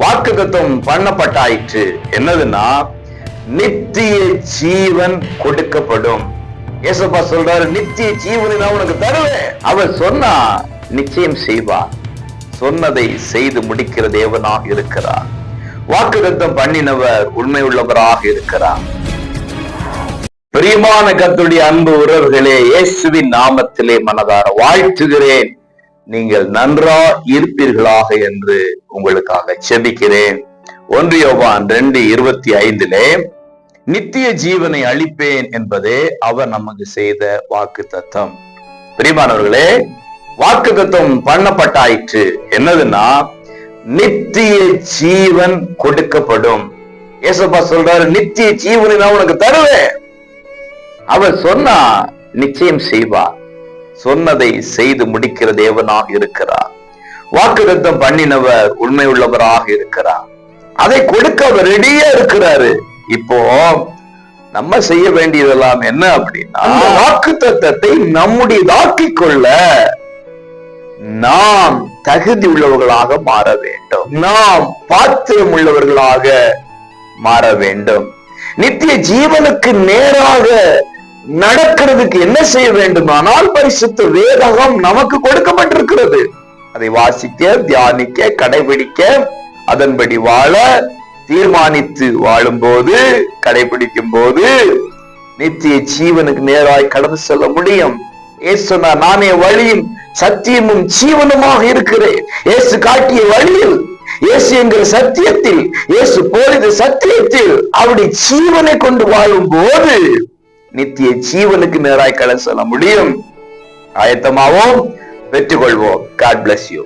வாக்கு தத்துவம் பண்ணப்பட்டாயிற்று. என்னதுன்னா நித்திய ஜீவன் கொடுக்கப்படும். ஏசப்பா சொல்றாரு நித்திய ஜீவனை நான் உனக்கு தருவேன். அவர் சொன்னா நிச்சயம் செய்வார். சொன்னதை செய்து முடிக்கிற தேவனாக இருக்கிறார். வாக்குத்தத்தம் பண்ணினவர் உண்மை உள்ளவராக இருக்கிறார். பிரியமான கத்துடைய அன்பு உறவுகளே இயேசுவின் நாமத்திலே மனதார வாழ்த்துகிறேன். நீங்கள் நன்றா இருப்பீர்களாக என்று உங்களுக்காக செபிக்கிறேன். ஒன்று யோவான் ரெண்டு இருபத்தி ஐந்திலே நித்திய ஜீவனை அளிப்பேன் என்பதே அவர் நமக்கு செய்த வாக்கு தத்தம் பிரிமானவர்களே வாக்கு தத்துவம் பண்ணப்பட்டாயிற்று. என்னதுன்னா நித்திய ஜீவன் கொடுக்கப்படும். ஏசப்பா சொல்றாரு நித்திய ஜீவனை நான் உனக்கு தருவேன். அவர் சொன்னா நிச்சயம் செய்வார். சொன்னதை செய்து முடிக்கிற தேவனாக இருக்கிறார். வாக்குத்தத்தம் பண்ணினவர் உண்மை உள்ளவராக இருக்கிறார். அதை கொடுக்க அவர் ரெடியா இருக்கிறாரு. இப்போ நம்ம செய்ய வேண்டியதெல்லாம் என்ன அப்படின்னா வாக்கு தத்தத்தை நம்முடையதாக்கிக் கொள்ள நாம் தகுதி உள்ளவர்களாக மாற வேண்டும். நாம் பாத்திரம் உள்ளவர்களாக மாற வேண்டும். நித்திய ஜீவனுக்கு நேராக நடக்கிறதுக்கு என்ன செய்ய வேண்டுமானால் பரிசுத்த வேதகம் நமக்கு கொடுக்கப்பட்டிருக்கிறது. அதை வாசிக்க தியானிக்க கடைபிடிக்க அதன்படி வாழ தீர்மானித்து வாழும்போது கடைபிடிக்கும் போது நித்திய ஜீவனுக்கு நேராய் கடந்து செல்ல முடியும். ஏசுனா சொன்னார் நானே வழியும் சத்தியமும் ஜீவனுமாக இருக்கிறேன். ஏசு காட்டிய வழியில் இயேசு என்கிற சத்தியத்தில் இயேசு போலித சத்தியத்தில் அவருடைய ஜீவனை கொண்டு வாழும் போது நித்திய ஜீவனுக்கு நேராய் கலை சொல்ல முடியும். ஆயத்தமாவோம். பெற்றுக்கொள்வோம். God bless you